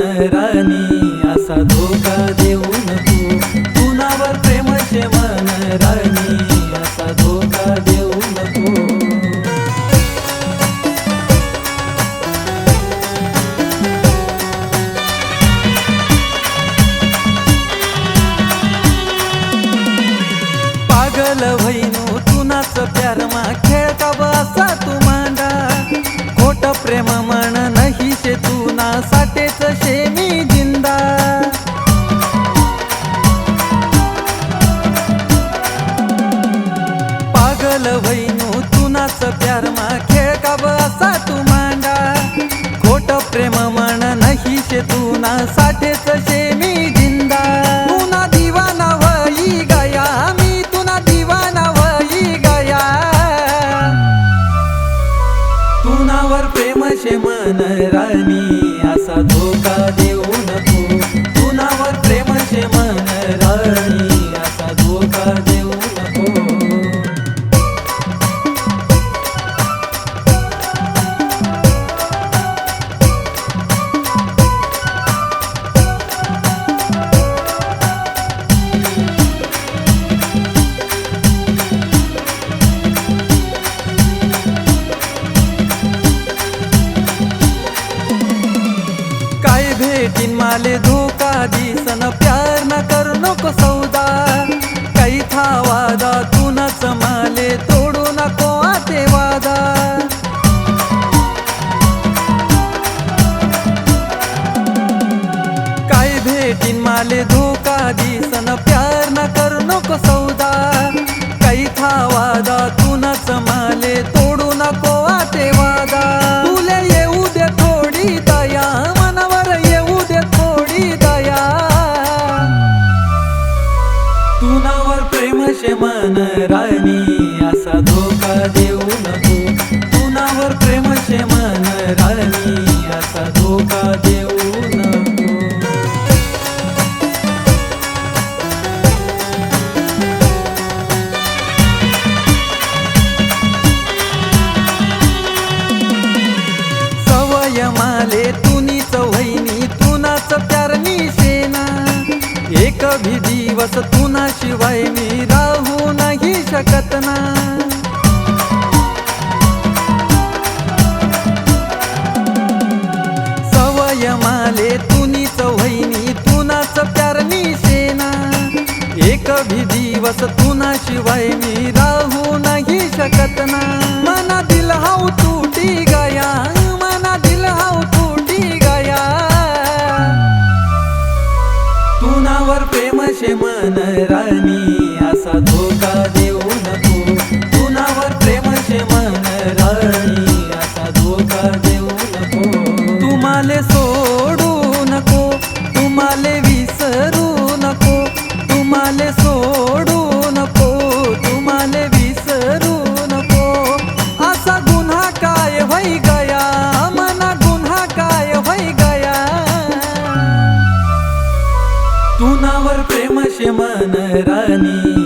राणी झाल वैनू तुनाच प्यार खेळ का बसा तू मांडा. खोट प्रेम म्हण नाही शे तुना साठेच शे मी जिंदा. तुना दिवाना वई गया मी तुना दिवाना वई गया. तुनावर प्रेम शे मन राणी असा धोका देऊ भेटीन माले धोका दिसन प्यार न करू नको सौदा. काही था वादा तुनच माले तोडू नको आते वादा. काय भेटीन माले धोका दिसन तुनावर प्रेम मन राणी असा धोका देऊ नको. कुणावर प्रेम शे मन राणी असा धोका देऊ कभी दिवस तुना शिवाय मी राहू नाही शकत ना। सवय माले तुनी वहिनी तुनाच प्यारनी सेना एक भी दिवस तुना शिवाय मी राहू नाही शकत ना। मना दिल हाऊ तुटी गया शे तुनावर प्रेम शे मन राणी